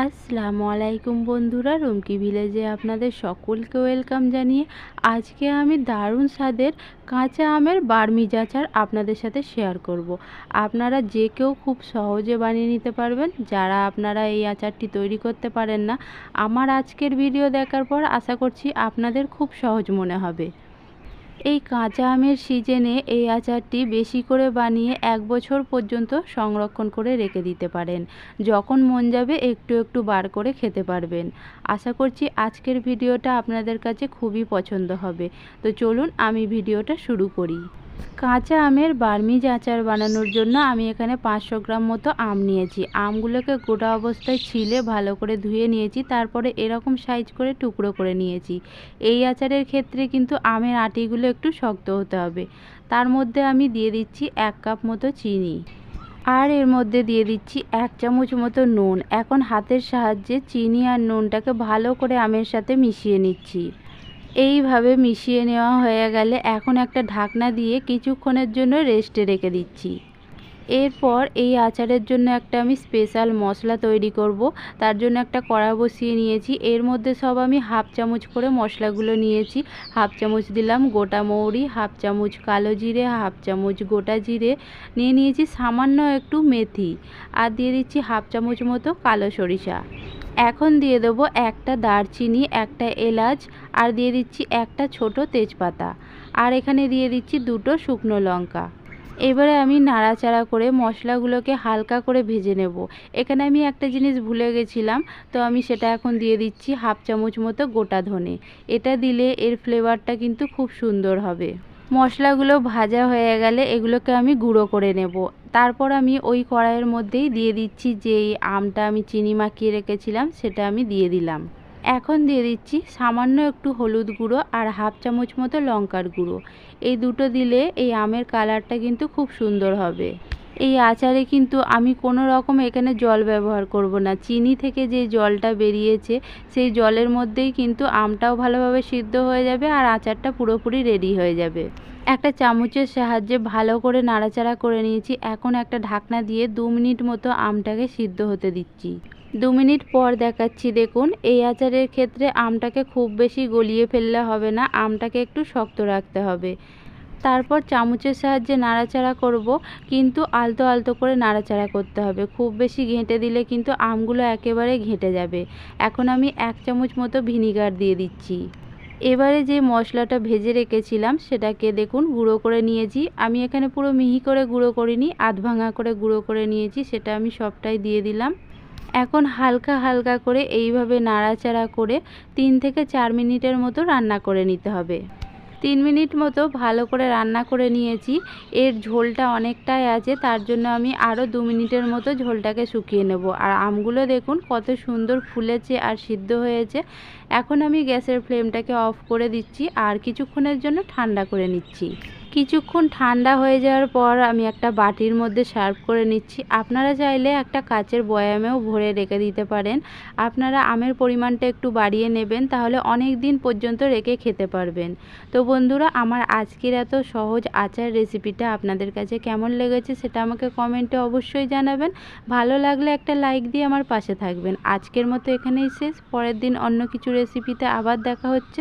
আসসালামু আলাইকুম বন্ধুরা, রুমকি ভিলেজে আপনাদের সকলকে ওয়েলকাম জানিয়ে আজকে আমি দারুণ স্বাদের কাঁচা আমের বার্মিজ আচার আপনাদের সাথে শেয়ার করব। আপনারা যে কেউ খুব সহজে বানিয়ে নিতে পারবেন, যারা আপনারা এই আচারটি তৈরি করতে পারেন না আমার আজকের ভিডিও দেখার পর আশা করছি আপনাদের খুব সহজ মনে হবে এই কাঁচা আমের সিজনে এই আচারটি বেশি করে বানিয়ে এক বছর পর্যন্ত সংরক্ষণ করে রেখে দিতে পারেন। যখন মন যাবে একটু একটু বার করে খেতে পারবেন। আশা করছি আজকের ভিডিওটা আপনাদের কাছে খুবই পছন্দ হবে। তো চলুন আমি ভিডিওটা শুরু করি। কাঁচা আমের বার্মিজ আচার বানানোর জন্য আমি এখানে পাঁচশো গ্রাম মতো আম নিয়েছি। আমগুলোকে গোটা অবস্থায় ছিলে ভালো করে ধুয়ে নিয়েছি, তারপরে এরকম সাইজ করে টুকরো করে নিয়েছি। এই আচারের ক্ষেত্রে কিন্তু আমের আটিগুলো একটু শক্ত হতে হবে। তার মধ্যে আমি দিয়ে দিচ্ছি এক কাপ মতো চিনি। আর এর মধ্যে দিয়ে দিচ্ছি এক চামচ মতো নুন। এখন হাতের সাহায্যে চিনি আর নুনটাকে ভালো করে আমের সাথে মিশিয়ে নিচ্ছি। এইভাবে মিশিয়ে নেওয়া হয়ে গেলে এখন একটা ঢাকনা দিয়ে কিছুক্ষণের জন্য রেস্টে রেখে দিচ্ছি। এরপর এই আচারের জন্য একটা আমি স্পেশাল মশলা তৈরি করব। তার জন্য একটা কড়া বসিয়ে নিয়েছি। এর মধ্যে সব আমি হাফ চামচ করে মশলাগুলো নিয়েছি। হাফ চামচ দিলাম গোটা মৌরি, হাফ চামচ কালো জিরে, হাফ চামচ গোটা জিরে। নিয়ে নিয়েছি সামান্য একটু মেথি। আর দিয়ে দিচ্ছি হাফ চামচ মতো কালো সরিষা। এখন দিয়ে দেবো একটা দারচিনি, একটা এলাচ, আর দিয়ে দিচ্ছি একটা ছোট তেজপাতা। আর এখানে দিয়ে দিচ্ছি দুটো শুকনো লঙ্কা। এবারে আমি নাড়াচাড়া করে মশলাগুলোকে হালকা করে ভেজে নেব। এখানে আমি একটা জিনিস ভুলে গেছিলাম, তো আমি সেটা এখন দিয়ে দিচ্ছি হাফ চামচ মতো গোটা ধনে। এটা দিলে এর ফ্লেভারটা কিন্তু খুব সুন্দর হবে। মশলাগুলো ভাজা হয়ে গেলে এগুলোকে আমি গুঁড়ো করে নেব। তারপর আমি ওই কড়াইয়ের মধ্যেই দিয়ে দিচ্ছি যে আমটা আমি চিনি মাখিয়ে রেখেছিলাম, সেটা আমি দিয়ে দিলাম। এখন দিয়ে দিচ্ছি সামান্য একটু হলুদ গুঁড়ো আর হাফ চামচ মতো লঙ্কার গুঁড়ো। এই দুটো দিলে এই আমের কালারটা কিন্তু খুব সুন্দর হবে। এই আচারে কিন্তু আমি কোনো রকম এখানে জল ব্যবহার করব না। চিনি থেকে যে জলটা বেরিয়েছে, সেই জলের মধ্যেই কিন্তু আমটাও ভালোভাবে সিদ্ধ হয়ে যাবে আর আচারটা পুরোপুরি রেডি হয়ে যাবে। একটা চামচের সাহায্যে ভালো করে নাড়াচাড়া করে নিয়েছি। এখন একটা ঢাকনা দিয়ে দু মিনিট মতো আমটাকে সিদ্ধ হতে দিচ্ছি। দু মিনিট পর দেখাচ্ছি, দেখুন, এই আচারের ক্ষেত্রে আমটাকে খুব বেশি গলিয়ে ফেললে হবে না, আমটাকে একটু শক্ত রাখতে হবে। তারপর চামচের সাহায্যে নাড়াচাড়া করব, কিন্তু আলতো আলতো করে নাড়াচাড়া করতে হবে। খুব বেশি ঘেঁটে দিলে কিন্তু আমগুলো একেবারে ঘেঁটে যাবে। এখন আমি এক চামচ মতো ভিনিগার দিয়ে দিচ্ছি। এবারে যে মশলাটা ভেজে রেখেছিলাম, সেটাকে দেখুন গুঁড়ো করে নিয়েছি। আমি এখানে পুরো মিহি করে গুঁড়ো করিনি, আধ ভাঙা করে গুঁড়ো করে নিয়েছি, সেটা আমি সবটাই দিয়ে দিলাম। এখন হালকা হালকা করে এইভাবে নাড়াচাড়া করে তিন থেকে চার মিনিটের মতো রান্না করে নিতে হবে। তিন মিনিট মতো ভালো করে রান্না করে নিয়েছি। এর ঝোলটা অনেকটাই আছে, তার জন্য আমি আরও দু মিনিটের মতো ঝোলটাকে শুকিয়ে নেব। আর আমগুলো দেখুন, কত সুন্দর ফুলেছে আর সিদ্ধ হয়েছে। এখন আমি গ্যাসের ফ্লেমটাকে অফ করে দিচ্ছি আর কিছুক্ষণের জন্য ঠান্ডা করে নিচ্ছি। কিছুক্ষণ ঠান্ডা হয়ে যাওয়ার পর আমি একটা বাটির মধ্যে সার্ভ করে নিচ্ছি। আপনারা চাইলে একটা কাচের বয়ামেও ভরে রেখে দিতে পারেন। আপনারা আমের পরিমাণটা একটু বাড়িয়ে নেবেন, তাহলে অনেক দিন পর্যন্ত রেখে খেতে পারবেন। তো বন্ধুরা, আমার আজকের এত সহজ আচার রেসিপিটা আপনাদের কাছে কেমন লেগেছে সেটা আমাকে কমেন্টে অবশ্যই জানাবেন। ভালো লাগলে একটা লাইক দিয়ে আমার পাশে থাকবেন। আজকের মতো এখানেই শেষ। পরের দিন অন্য কিছু রেসিপিতে আবার দেখা হচ্ছে।